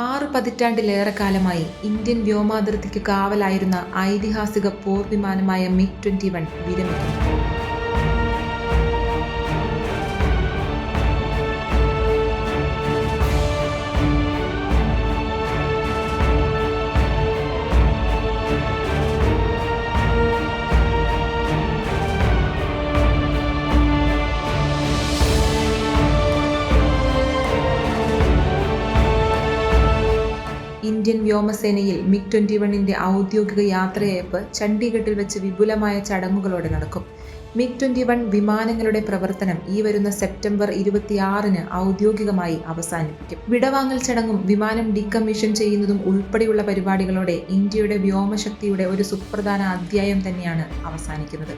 ആറ് പതിറ്റാണ്ടിലേറെ കാലമായി ഇന്ത്യൻ വ്യോമാതിർത്തിക്ക് കാവലായിരുന്ന ഐതിഹാസിക പോർ വിമാനമായ മിഗ് ട്വന്റി വൺ വിരമിക്കുന്നു. ഇന്ത്യൻ വ്യോമസേനയിൽ മിഗ് ട്വന്റി വണ്ണിന്റെ ഔദ്യോഗിക യാത്രയയപ്പ് ചണ്ഡീഗഡിൽ വെച്ച് വിപുലമായ ചടങ്ങുകളോടെ നടക്കും. മിഗ് ട്വന്റി വൺ വിമാനങ്ങളുടെ പ്രവർത്തനം ഈ വരുന്ന സെപ്റ്റംബർ ഇരുപത്തിയാറിന് ഔദ്യോഗികമായി അവസാനിപ്പിക്കും. വിടവാങ്ങൽ ചടങ്ങും വിമാനം ഡീകമ്മീഷൻ ചെയ്യുന്നതും ഉൾപ്പെടെയുള്ള പരിപാടികളോടെ ഇന്ത്യയുടെ വ്യോമശക്തിയുടെ ഒരു സുപ്രധാന അധ്യായം തന്നെയാണ് അവസാനിക്കുന്നത്.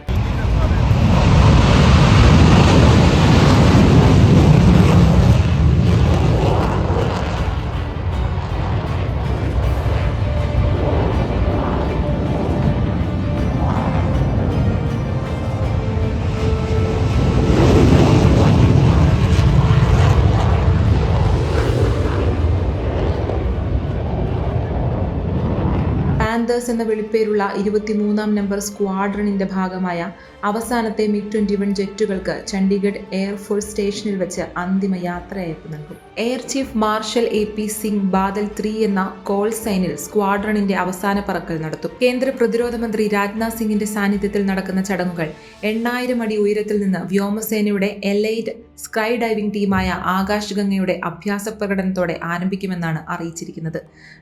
പാന്തേഴ്സ് എന്ന വിളിപ്പേരുള്ള ഇരുപത്തിമൂന്നാം നമ്പർ സ്ക്വാഡ്രണിന്റെ ഭാഗമായ അവസാനത്തെ മിഗ് ട്വന്റി വൺ ജെറ്റുകൾക്ക് ചണ്ഡീഗഡ് എയർഫോഴ്സ് സ്റ്റേഷനിൽ വെച്ച് അന്തിമ യാത്രയയപ്പ് നൽകും. Air chief marshal A P Singh Badal three എന്ന കോൾ സൈനിൽ സ്ക്വാഡ്രണിന്റെ അവസാന പറക്കൽ നടത്തും. കേന്ദ്ര പ്രതിരോധ മന്ത്രി രാജ്നാഥ് സിംഗിന്റെ സാന്നിധ്യത്തിൽ നടക്കുന്ന ചടങ്ങുകൾ എണ്ണായിരം അടി ഉയരത്തിൽ നിന്ന് വ്യോമസേനയുടെ എലൈറ്റ് സ്കൈ ഡൈവിംഗ് ടീമായ ആകാശഗംഗയുടെ അഭ്യാസ പ്രകടനത്തോടെ ആരംഭിക്കുമെന്നാണ് അറിയിച്ചിരിക്കുന്നത്.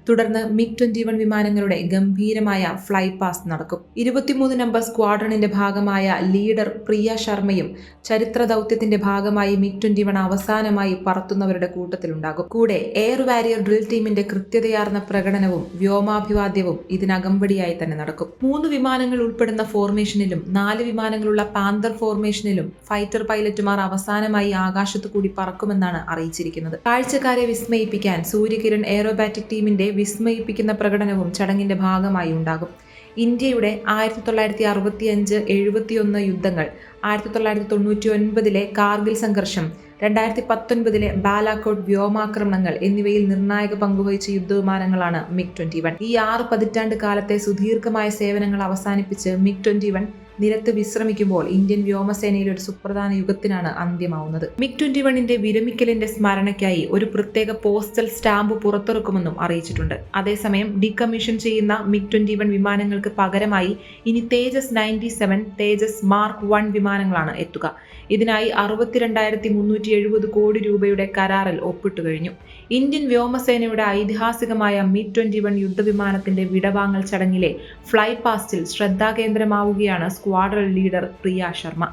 തുടർന്ന് മിഗ് ട്വന്റി വൺ വിമാനങ്ങളുടെ ഗംഭീരമായ ഫ്ലൈ പാസ് നടക്കും. ഇരുപത്തിമൂന്ന് നമ്പർ സ്ക്വാഡ്രണിന്റെ ഭാഗമായ ലീഡർ പ്രിയ ശർമ്മയും ചരിത്ര ദൗത്യത്തിന്റെ ഭാഗമായി മിഗ് ട്വന്റി വൺ അവസാനമായി പറത്തുന്നവരുടെ കൂട്ടത്തിലുണ്ടാകും. കൂടെ എയർ വാരിയർ ഡ്രിൽ ടീമിന്റെ കൃത്യതയാർന്ന പ്രകടനവും വ്യോമാഭിവാദ്യവും ഇതിനകമ്പടിയായി തന്നെ നടക്കും. മൂന്ന് വിമാനങ്ങൾ ഉൾപ്പെടുന്ന ഫോർമേഷനിലും നാല് വിമാനങ്ങളുള്ള പാന്തർ ഫോർമേഷനിലും ഫൈറ്റർ പൈലറ്റുമാർ അവസാനമായി ആകാശത്തു കൂടി പറക്കുമെന്നാണ് അറിയിച്ചിരിക്കുന്നത്. കാഴ്ചക്കാരെ വിസ്മയിപ്പിക്കാൻ സൂര്യകിരൺ എയറോബാറ്റിക് ടീമിന്റെ വിസ്മയിപ്പിക്കുന്ന പ്രകടനവും ചടങ്ങിന്റെ ഭാഗമായി ഉണ്ടാകും. ഇന്ത്യയുടെ ആയിരത്തി തൊള്ളായിരത്തി അറുപത്തി അഞ്ച് എഴുപത്തിയൊന്ന് യുദ്ധങ്ങൾ ആയിരത്തി തൊള്ളായിരത്തി തൊണ്ണൂറ്റി ഒൻപതിലെ കാർഗിൽ സംഘർഷം രണ്ടായിരത്തി പത്തൊൻപതിലെ ബാലാക്കോട്ട് വ്യോമാക്രമണങ്ങൾ എന്നിവയിൽ നിർണായക പങ്കുവഹിച്ച യുദ്ധവിമാനങ്ങളാണ് മിഗ് ട്വന്റി വൺ. ഈ ആറ് പതിറ്റാണ്ട് കാലത്തെ സുദീർഘമായ സേവനങ്ങൾ അവസാനിപ്പിച്ച് മിഗ് ട്വന്റി വൺ നിരത്ത് വിശ്രമിക്കുമ്പോൾ ഇന്ത്യൻ വ്യോമസേനയിലെ ഒരു സുപ്രധാന യുഗത്തിനാണ് അന്ത്യമാവുന്നത്. മിഗ് ട്വന്റി വണ്ണിന്റെ വിരമിക്കലിന്റെ സ്മരണയ്ക്കായി ഒരു പ്രത്യേക പോസ്റ്റൽ സ്റ്റാമ്പ് പുറത്തിറക്കുമെന്നും അറിയിച്ചിട്ടുണ്ട്. അതേസമയം ഡീകമ്മീഷൻ ചെയ്യുന്ന മിഗ് ട്വന്റി വൺ വിമാനങ്ങൾക്ക് പകരമായി ഇനി Tejas ninety seven Tejas mark one വിമാനങ്ങളാണ് എത്തുക. ഇതിനായി അറുപത്തിരണ്ടായിരത്തി മുന്നൂറ്റി എഴുപത് കോടി രൂപയുടെ കരാറിൽ ഒപ്പിട്ടു കഴിഞ്ഞു. ഇന്ത്യൻ വ്യോമസേനയുടെ ഐതിഹാസികമായ മിഗ് ട്വന്റി വൺ യുദ്ധവിമാനത്തിന്റെ വിടവാങ്ങൽ ചടങ്ങിലെ ഫ്ലൈ പാസ്റ്റിൽ ശ്രദ്ധാകേന്ദ്രമാവുകയാണ് സ്ക്വാഡ്രൺ ലീഡർ പ്രിയ ശർമ്മ.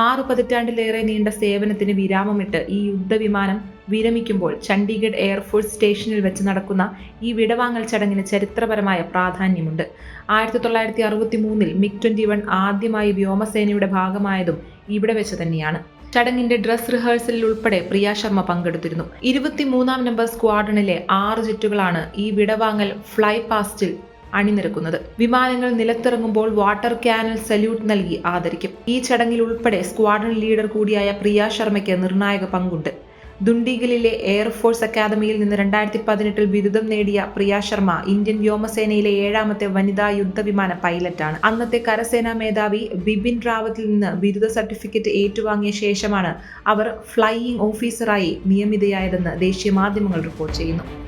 ആറു പതിറ്റാണ്ടിലേറെ നീണ്ട സേവനത്തിന് വിരാമമിട്ട് ഈ യുദ്ധവിമാനം വിരമിക്കുമ്പോൾ ചണ്ഡീഗഡ് എയർഫോഴ്സ് സ്റ്റേഷനിൽ വെച്ച് നടക്കുന്ന ഈ വിടവാങ്ങൽ ചടങ്ങിന് ചരിത്രപരമായ പ്രാധാന്യമുണ്ട്. ആയിരത്തി തൊള്ളായിരത്തി അറുപത്തി മൂന്നിൽ മിഗ് ട്വന്റി വൺ ആദ്യമായി വ്യോമസേനയുടെ ഭാഗമായതും ഇവിടെ വെച്ച് തന്നെയാണ്. ചടങ്ങിന്റെ ഡ്രസ് റിഹേഴ്സലിൽ ഉൾപ്പെടെ പ്രിയ ശർമ്മ പങ്കെടുത്തിരുന്നു. ഇരുപത്തിമൂന്നാം നമ്പർ സ്ക്വാഡണിലെ ആറ് ജെറ്റുകളാണ് ഈ വിടവാങ്ങൽ ഫ്ലൈ പാസ്റ്റിൽ അണിനിരക്കുന്നത്. വിമാനങ്ങൾ നിലത്തിറങ്ങുമ്പോൾ വാട്ടർ ക്യാനൽ സല്യൂട്ട് നൽകി ആദരിക്കും. ഈ ചടങ്ങിൽ ഉൾപ്പെടെ സ്ക്വാഡൺ ലീഡർ കൂടിയായ പ്രിയ ശർമ്മയ്ക്ക് നിർണായക പങ്കുണ്ട്. ദുണ്ടിഗലിലെ എയർഫോഴ്സ് അക്കാദമിയിൽ നിന്ന് രണ്ടായിരത്തി പതിനെട്ടിൽ ബിരുദം നേടിയ പ്രിയ ശർമ്മ ഇന്ത്യൻ വ്യോമസേനയിലെ ഏഴാമത്തെ വനിതാ യുദ്ധവിമാന പൈലറ്റാണ്. അന്നത്തെ കരസേനാ മേധാവി ബിപിൻ റാവത്തിൽ നിന്ന് ബിരുദ സർട്ടിഫിക്കറ്റ് ഏറ്റുവാങ്ങിയ ശേഷമാണ് അവർ ഫ്ലൈയിംഗ് ഓഫീസറായി നിയമിതയായതെന്ന് ദേശീയ മാധ്യമങ്ങൾ റിപ്പോർട്ട് ചെയ്യുന്നു.